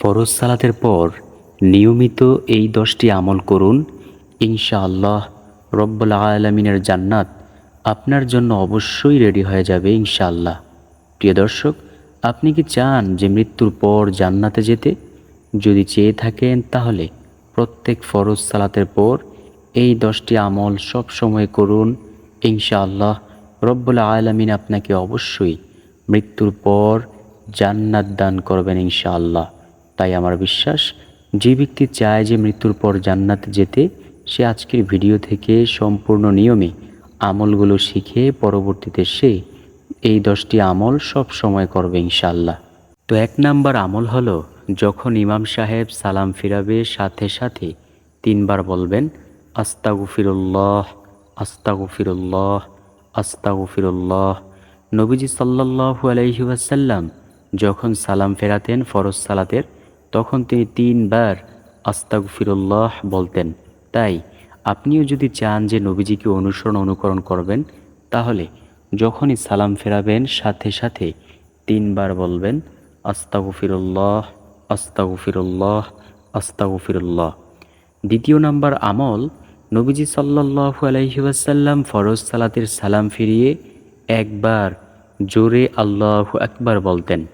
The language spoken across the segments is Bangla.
ফরজ সালাতের পর নিয়মিত এই দশটি আমল করুন। ইনশাআল্লাহ রব্বুল আলমিনের জান্নাত আপনার জন্য অবশ্যই রেডি হয়ে যাবে ইনশাআল্লাহ। প্রিয় দর্শক, আপনি কি চান যে মৃত্যুর পর জান্নাতে যেতে? যদি চেয়ে থাকেন তাহলে প্রত্যেক ফরজ সালাতের পর এই দশটি আমল সব সময় করুন। ইনশাআল্লাহ রব্বুল আলমিন আপনাকে অবশ্যই মৃত্যুর পর জান্নাত দান করবেন ইনশাআল্লাহ। তাই আমার বিশ্বাস, যে ব্যক্তি চায় যে মৃত্যুর পর জান্নাতে যেতে, সে আজকের ভিডিও থেকে সম্পূর্ণ নিয়মে আমলগুলো শিখে পরবর্তীতে সে এই দশটি আমল সব সময় করবে ইনশাল্লাহ তো এক নাম্বার আমল হলো, যখন ইমাম সাহেব সালাম ফিরাবে সাথে সাথে তিনবার বলবেন, আস্তাগুফিরুল্লাহ আস্তাগুফিরুল্লাহ আস্তাগুফিরুল্লাহ। নবীজি সাল্লাল্লাহু আলাইহি ওয়াসাল্লাম যখন সালাম ফেরাতেন ফরজ সালাতের তখন তিনি তিনবার আস্তাগফিরুল্লাহ বলতেন। তাই আপনিও যদি চান যে নবীজিকে অনুসরণ অনুকরণ করবেন, তাহলে যখনই সালাম ফেরাবেন, সাথে সাথে তিনবার বলবেন, আস্তাগফিরুল্লাহ আস্তাগফিরুল্লাহ আস্তাগফিরুল্লাহ। দ্বিতীয় নাম্বার আমল, নবীজি সাল্লাল্লাহু আলাইহি ওয়াসাল্লাম ফরজ সালাতের সালাম ফিরিয়ে একবার জোরে আল্লাহ আকবার বলতেন।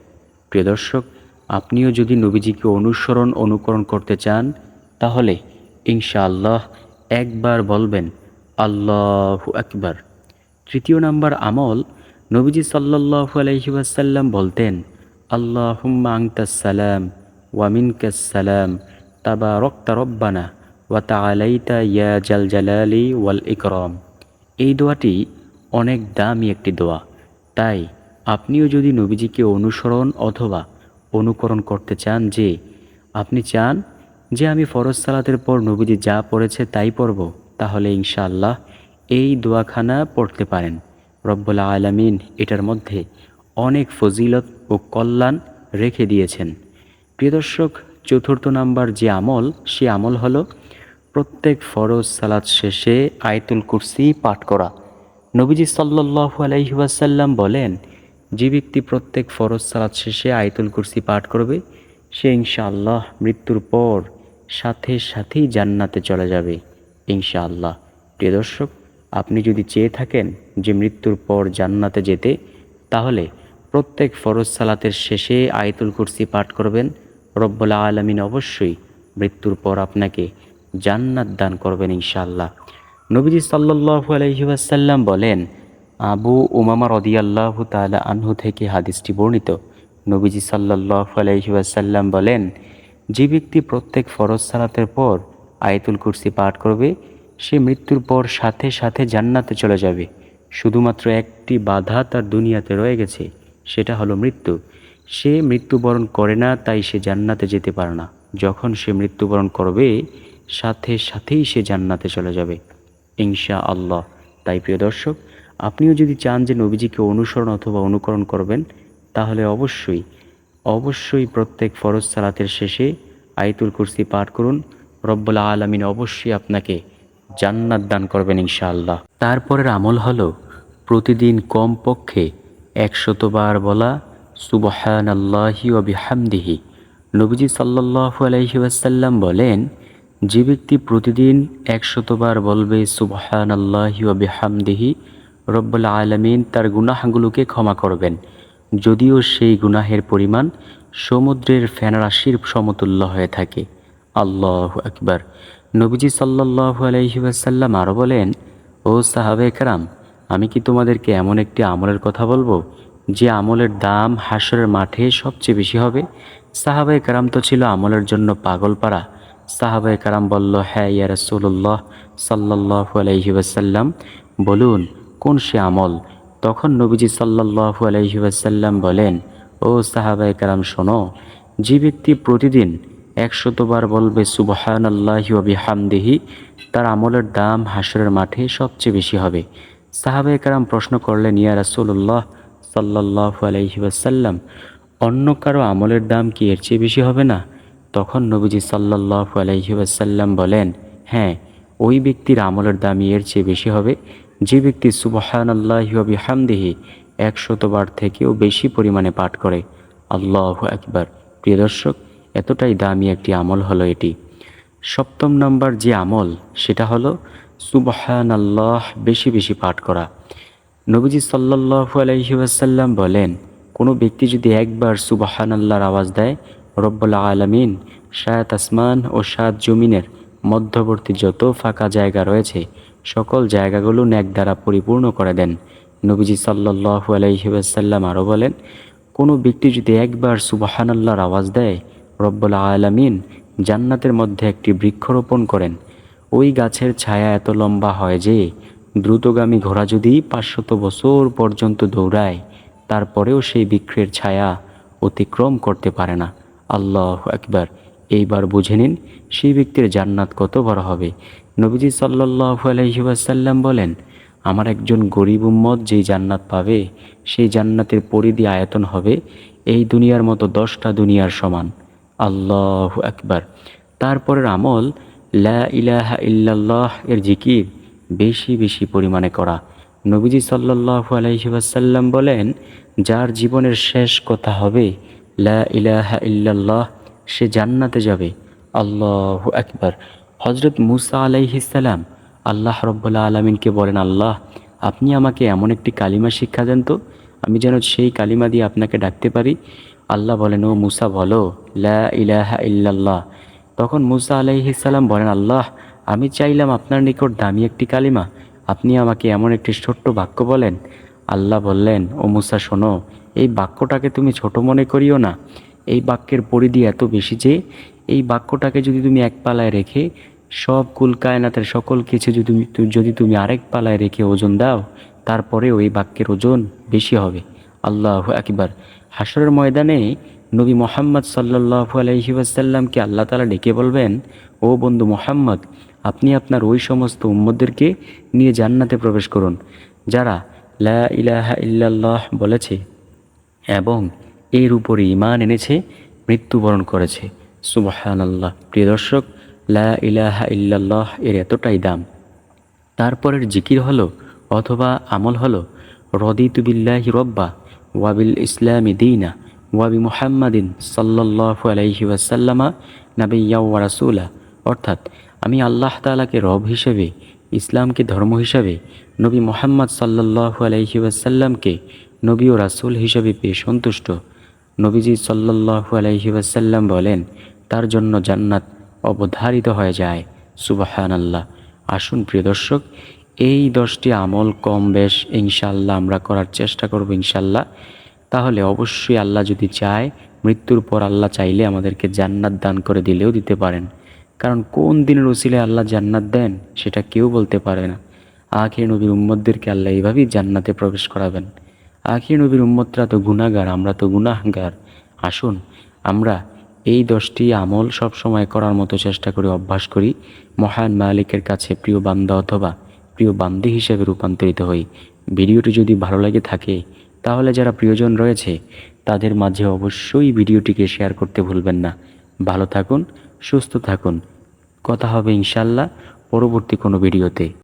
প্রিয় দর্শক আপনিও যদি নবীজিকে অনুসরণ, অনুকরণ করতে চান, তাহলে ইনশাআল্লাহ একবার বলবেন, আল্লাহ একবার তৃতীয় নাম্বার আমল, নবীজি সাল্লাল্লাহু আলাইহি ওয়াসাল্লাম বলতেন, আল্লাহুম্মা আংতাস সালাম ওয়ামিনকাস সালাম, তাবারাকতা রব্বানা ওয়া তাআলাইতা ইয়া জাল জালালি ওয়াল ইকরাম। এই দোয়াটি অনেক দামি একটি দোয়া। তাই আপনিও যদি নবীজিকে অনুসরণ অথবা অনুকরণ করতে চান যে, আপনি চান যে আমি ফরজ সালাতের পর নবীজি যা পড়েছে তাই পড়ব, তাহলে ইনশাআল্লাহ এই দোয়াখানা পড়তে পারেন। রব্বুল আলমিন এটার মধ্যে অনেক ফজিলত ও কল্যাণ রেখে দিয়েছেন। প্রিয় দর্শক, চতুর্থ নাম্বার যে আমল, সে আমল হলো প্রত্যেক ফরজ সালাত শেষে আয়তুল কুরসি পাঠ করা। নবীজি সাল্লাল্লাহু আলাইহি ওয়াসাল্লাম বলেন যে ব্যক্তি প্রত্যেক ফরজ সালাত শেষে আয়তুল কুরসি পাঠ করবে, সে ইনশাআল্লাহ মৃত্যুর পর সাথে সাথেই জান্নাতে চলে যাবে, ইনশাআল্লাহ। প্রিয় দর্শক, আপনি যদি চেয়ে থাকেন যে মৃত্যুর পর জান্নাতে যেতে, তাহলে প্রত্যেক ফরজ সালাতের শেষে আয়তুল কুরসি পাঠ করবেন, রব্বুল আলমিন অবশ্যই মৃত্যুর পর আপনাকে জান্নাত দান করবেন ইনশাআল্লাহ। নবীজি সাল্লাল্লাহু আলাইহি ওয়াসাল্লাম বলেন আবু উমামা রদিয়াল্লাহু তাআলা আনহু থেকে হাদিসটি বর্ণিত। নবীজি সাল্লাল্লাহু আলাইহি ওয়াসাল্লাম বলেন, যে ব্যক্তি প্রত্যেক ফরজ সালাতের পর আয়তুল কুরসি পাঠ করবে, সে মৃত্যুর পর সাথে সাথে জান্নাতে চলে যাবে। শুধুমাত্র একটি বাধা তার দুনিয়াতে রয়ে গেছে, সেটা হলো মৃত্যু। সে মৃত্যুবরণ করে না, তাই সে জান্নাতে যেতে পারে না। যখন সে মৃত্যুবরণ করবে, সাথে সাথেই সে জান্নাতে চলে যাবে। ইনশা আল্লাহ তাই প্রিয় দর্শক আপনিও যদি চান যে নবীজিকে অনুসরণ অথবা অনুকরণ করবেন, তাহলে অবশ্যই অবশ্যই প্রত্যেক ফরজ সালাতের শেষে আয়তুল কুরসি পাঠ করুন। রব্বুল আলমিন অবশ্যই আপনাকে জান্নাত দান করবেন ইনশাআল্লাহ। তারপরের আমল হলো প্রতিদিন কমপক্ষে একশতবার বলা সুবহান আল্লাহি ও বিহামদিহি। নবীজি সাল্লাহ আলহি ওয়াসাল্লাম বলেন, যে ব্যক্তি প্রতিদিন একশতবার বলবে সুবহান আল্লাহি ও বিহামদিহি রব্বুল আলমিন তার গুনাহগুলোকে ক্ষমা করবেন। যদিও সেই গুনাহের পরিমাণ সমুদ্রের ফেনারাশির সমতুল্য হয়ে থাকে। আল্লাহ আকবার। নবীজি সাল্লাহ আলহিবাসাল্লাম আরও বলেন, ও সাহাবে একরাম আমি কি তোমাদেরকে এমন একটি আমলের কথা বলব, যে আমলের দাম হাসরের মাঠে সবচেয়ে বেশি হবে? সাহাবে কারাম তো ছিল আমলের জন্য পাগল পাড়া। সাহাবে কারাম বলল হ্যাঁ ইয়া রসুল্লাহ সাল্লাহ আলহিবাসাল্লাম বলুন কোন সে আমল? তখন নবীজি সাল্লাহু আলহিবাসাল্লাম বলেন, ও সাহাবাই কারাম, শোনো, যে ব্যক্তি প্রতিদিন একশতবার বলবে সুবহান আল্লাহি হামদেহি তার আমলের দাম হাসরের মাঠে সবচেয়ে বেশি হবে। সাহাবাই কারাম প্রশ্ন করলেন, ইয়া রাসুল্লাহ সাল্লাহু আলহিবাসাল্লাম অন্য কারও আমলের দাম কি এর চেয়ে বেশি হবে না? তখন নবীজি সাল্লাহু আলহিবাসাল্লাম বলেন হ্যাঁ ওই ব্যক্তির আমলের দাম এর চেয়ে বেশি হবে। যে ব্যক্তি সুবহান আল্লাহি হামদিহি একশতবার থেকেও বেশি পরিমাণে পাঠ করে। আল্লাহ একবার প্রিয় দর্শক, এতটাই দামি একটি আমল হলো এটি। সপ্তম নম্বর যে আমল, সেটা হলো সুবহান আল্লাহ বেশি বেশি পাঠ করা। নবীজি সাল্লাল্লাহু আলাইহি ওয়াসাল্লাম বলেন, কোনো ব্যক্তি যদি একবার সুবহান আল্লাহর আওয়াজ দেয়, রব্বুল আলামিন সাত আসমান ও সাত জমিনের মধ্যবর্তী যত ফাঁকা জায়গা রয়েছে সকল জায়গাগুলো ন্যাক দ্বারা পরিপূর্ণ করে দেন। নবীজি সাল্লাল্লাহু আলাইহি ওয়াসাল্লাম আরও বলেন, কোনো ব্যক্তি যদি একবার সুবহান আল্লাহর আওয়াজ দেয়, রব্বুল আলামিন জান্নাতের মধ্যে একটি বৃক্ষরোপণ করেন। ওই গাছের ছায়া এত লম্বা হয় যে, দ্রুতগামী ঘোড়া যদি পাঁচশত বছর পর্যন্ত দৌড়ায়, তারপরেও সেই বৃক্ষের ছায়া অতিক্রম করতে পারে না। আল্লাহ একবার এইবার বুঝে নিন, সেই ব্যক্তির জান্নাত কত বড় হবে। নবীজি সাল্লাল্লাহু আলাইহি ওয়াসাল্লাম বলেন, আমার একজন গরিব উম্মত যেই জান্নাত পাবে, সেই জান্নাতের পরিধি আয়তন হবে এই দুনিয়ার মতো দশটা দুনিয়ার সমান। আল্লাহ একবার তারপরের আমল, লা ইলাহা ইল্লাল্লাহ এর জিকির বেশি বেশি পরিমাণে করা। নবীজি সাল্লাল্লাহু আলাইহি ওয়াসাল্লাম বলেন, যার জীবনের শেষ কথা হবে, লা ইলাহা ইল্লাল্লাহ, সে জান্নাতে যাবে। আল্লাহ একবার হজরত মুসা আলাইহিসাল্লাম আল্লাহ রব্বুল্লা আলমিনকে বলেন, আল্লাহ, আপনি আমাকে এমন একটি কালিমা শিক্ষা দেন তো, আমি যেন সেই কালিমা দিয়ে আপনাকে ডাকতে পারি। আল্লাহ বলেন, ও মুসা, বলো, লা ইলাহা ইল্লাল্লাহ। তখন মুসা আলাইহিসাল্লাম বলেন, আল্লাহ, আমি চাইলাম আপনার নিকট দামি একটি কালিমা, আপনি আমাকে এমন একটি ছোট্ট বাক্য বলেন। আল্লাহ বললেন, ও মুসা, শোনো, এই বাক্যটাকে তুমি ছোট মনে করিও না। এই বাক্যের পরিধি এত বেশি যে, এই বাক্যটাকে যদি তুমি এক পালায় রেখে সব কুল কায়নাতের সকল কিছু যদি যদি তুমি আরেক পালায় রেখে ওজন দাও, তারপরেও এই বাক্যের ওজন বেশি হবে। আল্লাহ একবার হাসরের ময়দানে নবী মোহাম্মদ সাল্লাহু আলহি ওয়াসাল্লামকে আল্লাহ তালা ডেকে বলবেন, ও বন্ধু মোহাম্মদ, আপনি আপনার ওই সমস্ত উম্মদদেরকে নিয়ে জান্নাতে প্রবেশ করুন, যারা লা ইলাহা ইল্লাল্লাহ বলেছে এবং এর উপরে ইমান এনেছে, মৃত্যুবরণ করেছে। সুবাহান আল্লাহ প্রিয় দর্শক লা ইলাহা ইল্লাল্লাহ এর এতটাই দাম। তারপরের জিকির হলো অথবা আমল হলো, রদিতু বিল্লাহি রব্বা ওয়াবিল ইসলামি দিনা ওয়াবি মুহাম্মাদিন সাল্লাল্লাহু আলাইহি ওয়াসাল্লামা নাবিয়্যা ওয়া রাসূলা। অর্থাৎ আমি আল্লাহ তালাকে রব হিসেবে, ইসলামকে ধর্ম হিসাবে, নবী মোহাম্মদ সাল্লাল্লাহু আলাইহি ওয়াসাল্লামকে নবী ও রাসূল হিসেবে পেয়ে সন্তুষ্ট। নবীজি সাল্লাল্লাহু আলাইহি ওয়াসাল্লাম বলেন, তার জন্য জান্নাত অবধারিত হয়ে যায়। সুবাহান আল্লাহ আসুন প্রিয় দর্শক, এই দশটি আমল কম বেশ ইনশাল্লাহ আমরা করার চেষ্টা করব ইনশাল্লাহ তাহলে অবশ্যই আল্লাহ যদি চায়, মৃত্যুর পর আল্লাহ চাইলে আমাদেরকে জান্নাত দান করে দিলেও দিতে পারেন। কারণ কোন দিনের উসিলে আল্লাহ জান্নাত দেন, সেটা কেউ বলতে পারে না। আখির নবীর উম্মদদেরকে আল্লাহ এইভাবেই জান্নাতে প্রবেশ করাবেন। আখির নবীর উম্মতরা তো গুণাগার আমরা তো গুনাহগার। আসুন, আমরা এই দশটি আমল সব সময় করার মতো চেষ্টা করি অভ্যাস করি। মহান মালিকের কাছে প্রিয় বান্দা অথবা প্রিয় বান্দি হিসেবে রূপান্তরিত হই। ভিডিওটি যদি ভালো লাগে থাকে, তাহলে যারা প্রিয়জন রয়েছে, তাদের মাঝে অবশ্যই ভিডিওটিকে শেয়ার করতে ভুলবেন না। ভালো থাকুন, সুস্থ থাকুন। কথা হবে ইনশাল্লাহ পরবর্তী কোনো ভিডিওতে।